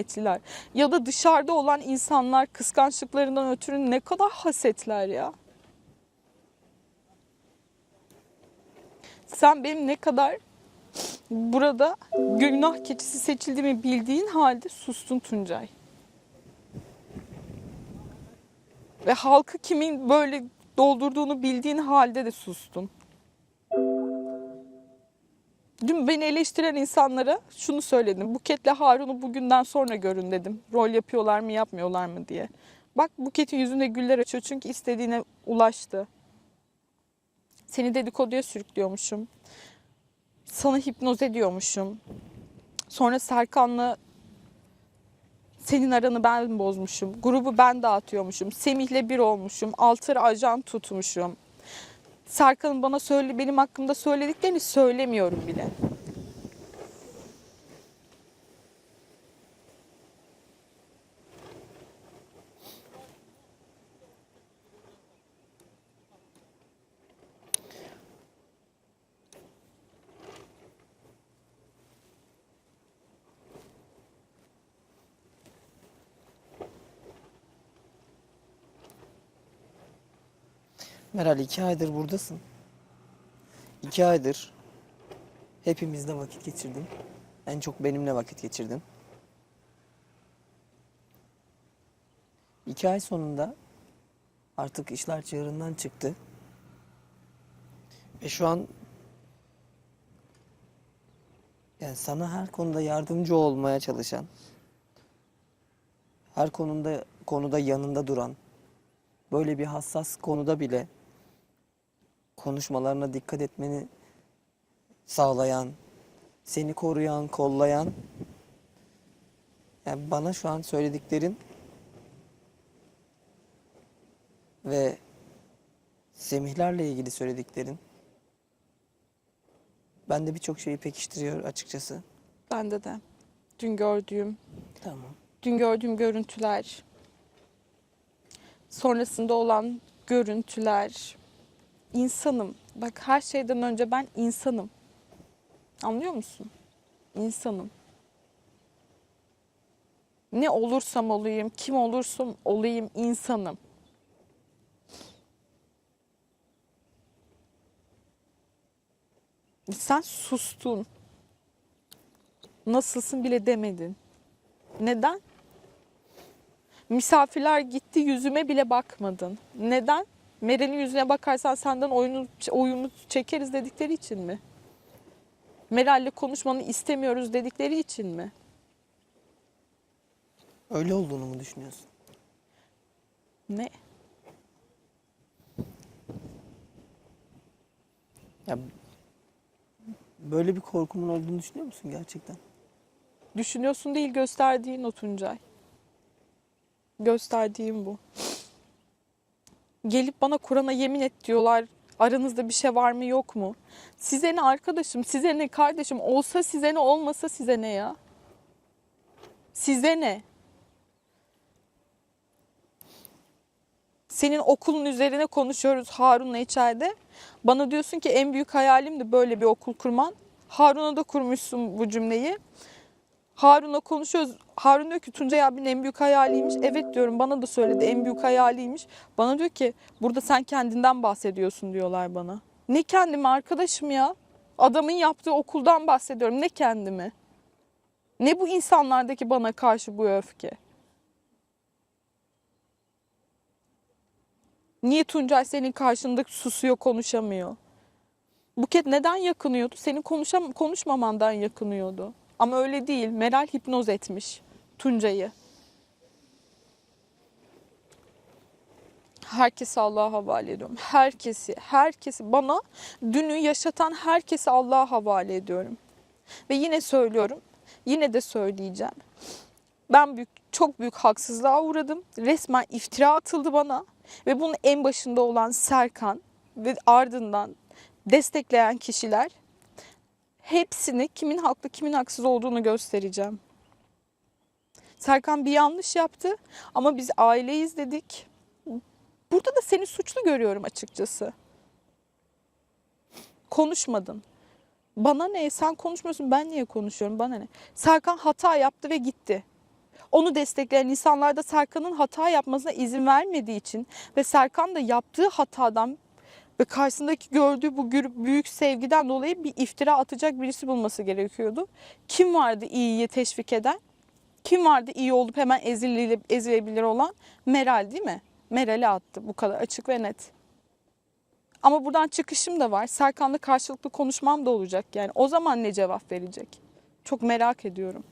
niyetliler. Ya da dışarıda olan insanlar kıskançlıklarından ötürü ne kadar hasetler ya. Sen benim ne kadar burada günah keçisi seçildiğimi bildiğin halde sustun Tuncay. Ve halkı kimin böyle doldurduğunu bildiğin halde de sustun. Dün beni eleştiren insanlara şunu söyledim. Buket'le Harun'u bugünden sonra görün dedim. Rol yapıyorlar mı yapmıyorlar mı diye. Bak Buket'in yüzünde güller açıyor çünkü istediğine ulaştı. Seni dedikoduya sürüklüyormuşum. Sana hipnoz ediyormuşum. Sonra Serkan'la senin aranı ben bozmuşum. Grubu ben dağıtıyormuşum. Semih'le bir olmuşum. Altır ajan tutmuşum. Serkan'ın bana söyle benim hakkımda söylediklerini söylemiyorum bile. Meral iki aydır buradasın. İki aydır hepimizle vakit geçirdin. En çok benimle vakit geçirdin. İki ay sonunda artık işler çığırından çıktı. Ve şu an yani sana her konuda yardımcı olmaya çalışan, her konuda konuda yanında duran, böyle bir hassas konuda bile konuşmalarına dikkat etmeni sağlayan, seni koruyan, kollayan yani bana şu an söylediklerin ve Semihlerle ilgili söylediklerin bende birçok şeyi pekiştiriyor açıkçası. Bende de. Dün gördüğüm, Tamam. dün gördüğüm görüntüler, sonrasında olan görüntüler. İnsanım. Bak her şeyden önce ben insanım. Anlıyor musun? İnsanım. Ne olursam olayım, kim olursam olayım insanım. Sen sustun. Nasılsın bile demedin. Neden? Misafirler gitti yüzüme bile bakmadın. Neden? Meral'in yüzüne bakarsan senden oyunu, oyunu çekeriz dedikleri için mi? Meral'le konuşmanı istemiyoruz dedikleri için mi? Öyle olduğunu mu düşünüyorsun? Ne? Ya böyle bir korkumun olduğunu düşünüyor musun gerçekten? Düşünüyorsun değil gösterdiğin o Tuncay. Gösterdiğim bu. Gelip bana Kur'an'a yemin et diyorlar. Aranızda bir şey var mı yok mu? Size ne arkadaşım, size ne kardeşim? Olsa size ne, olmasa size ne ya? Size ne? Senin okulun üzerine konuşuyoruz Harun'la içeride. Bana diyorsun ki en büyük hayalim de böyle bir okul kurman. Harun'a da kurmuşsun bu cümleyi. Harun'la konuşuyoruz. Harun diyor ki Tuncay abinin en büyük hayaliymiş. Evet diyorum bana da söyledi en büyük hayaliymiş. Bana diyor ki burada sen kendinden bahsediyorsun diyorlar bana. Ne kendimi arkadaşım ya? Adamın yaptığı okuldan bahsediyorum. Ne kendimi? Ne bu insanlardaki bana karşı bu öfke? Niye Tuncay senin karşında susuyor, konuşamıyor? Buket neden yakınıyordu? Senin konuşam konuşmamandan yakınıyordu. Ama öyle değil. Meral hipnoz etmiş Tuncay'ı. Herkesi Allah'a havale ediyorum. Herkesi, herkesi bana dünü yaşatan herkesi Allah'a havale ediyorum. Ve yine söylüyorum. Yine de söyleyeceğim. Ben büyük, çok büyük haksızlığa uğradım. Resmen iftira atıldı bana. Ve bunun en başında olan Serkan ve ardından destekleyen kişiler hepsini kimin haklı kimin haksız olduğunu göstereceğim. Serkan bir yanlış yaptı ama biz aileyiz dedik. Burada da seni suçlu görüyorum açıkçası. Konuşmadın. Bana ne? Sen konuşmuyorsun. Ben niye konuşuyorum? Bana ne? Serkan hata yaptı ve gitti. Onu destekleyen insanlar da Serkan'ın hata yapmasına izin vermediği için ve Serkan da yaptığı hatadan ve karşısındaki gördüğü bu büyük sevgiden dolayı bir iftira atacak birisi bulması gerekiyordu. Kim vardı iyiye teşvik eden? Kim vardı iyi olup hemen ezile, ezilebilir olan? Meral değil mi? Meral'e attı bu kadar açık ve net. Ama buradan çıkışım da var. Serkan'la karşılıklı konuşmam da olacak yani. O zaman ne cevap verecek? Çok merak ediyorum.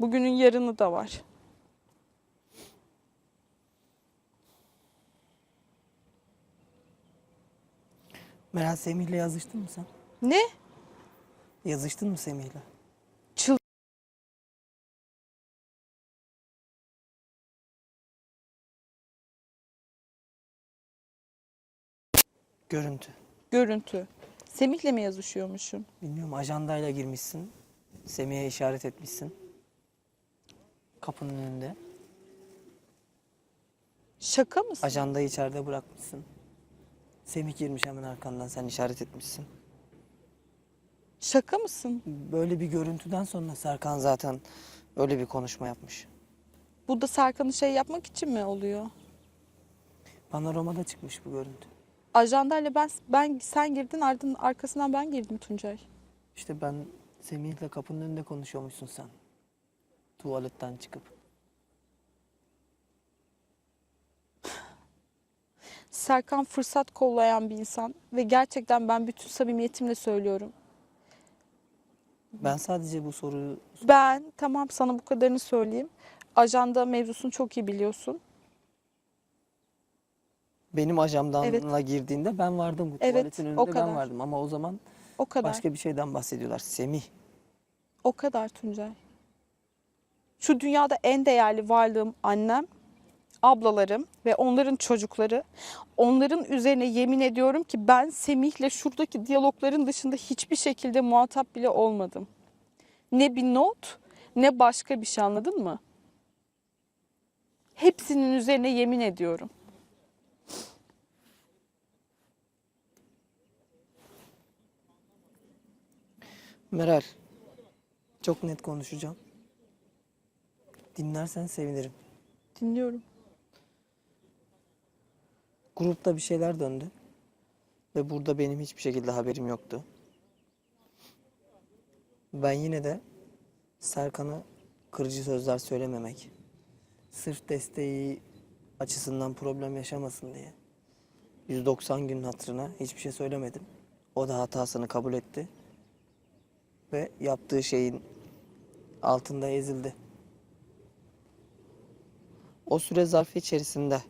Bugünün yarını da var. Meral Semih'le yazıştın mı sen? Ne? Yazıştın mı Semih'le? Görüntü. görüntü. Semih'le mi yazışıyormuşum? Bilmiyorum ajandayla girmişsin. Semih'e işaret etmişsin. Kapının önünde. Şaka mısın? Ajandayı içeride bırakmışsın. Semih girmiş hemen arkandan sen işaret etmişsin. Şaka mısın? Böyle bir görüntüden sonra Serkan zaten öyle bir konuşma yapmış. Bu da Serkan'ı şey yapmak için mi oluyor? Panoramada çıkmış bu görüntü. Ajandayla ben ben sen girdin ardından arkasından ben girdim Tuncay. İşte ben Semih'le kapının önünde konuşuyormuşsun sen. Tuvaletten çıkıp. Serkan fırsat kollayan bir insan ve gerçekten ben bütün samimiyetimle söylüyorum. Ben sadece bu soruyu Ben tamam sana bu kadarını söyleyeyim. Ajanda mevzusunu çok iyi biliyorsun. benim ajamdanla Evet. girdiğinde ben vardım bu Evet, tuvaletin önünde o ben kadar. vardım ama o zaman O kadar. başka bir şeyden bahsediyorlar. Semih. O kadar Tuncay. Şu dünyada en değerli varlığım annem, ablalarım ve onların çocukları. Onların üzerine yemin ediyorum ki ben Semih'le şuradaki diyalogların dışında hiçbir şekilde muhatap bile olmadım. Ne bir not ne başka bir şey anladın mı? Hepsinin üzerine yemin ediyorum. Meral. Çok net konuşacağım. Dinlersen sevinirim. Dinliyorum. Grupta bir şeyler döndü. Ve burada benim hiçbir şekilde haberim yoktu. Ben yine de Serkan'a kırıcı sözler söylememek, sırf desteği açısından problem yaşamasın diye 190 gün hatırına hiçbir şey söylemedim. O da hatasını kabul etti ve yaptığı şeyin altında ezildi. O süre zarfı içerisinde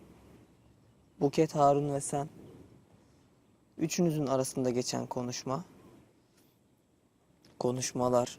Buket, Harun ve sen. Üçünüzün arasında geçen konuşma, konuşmalar,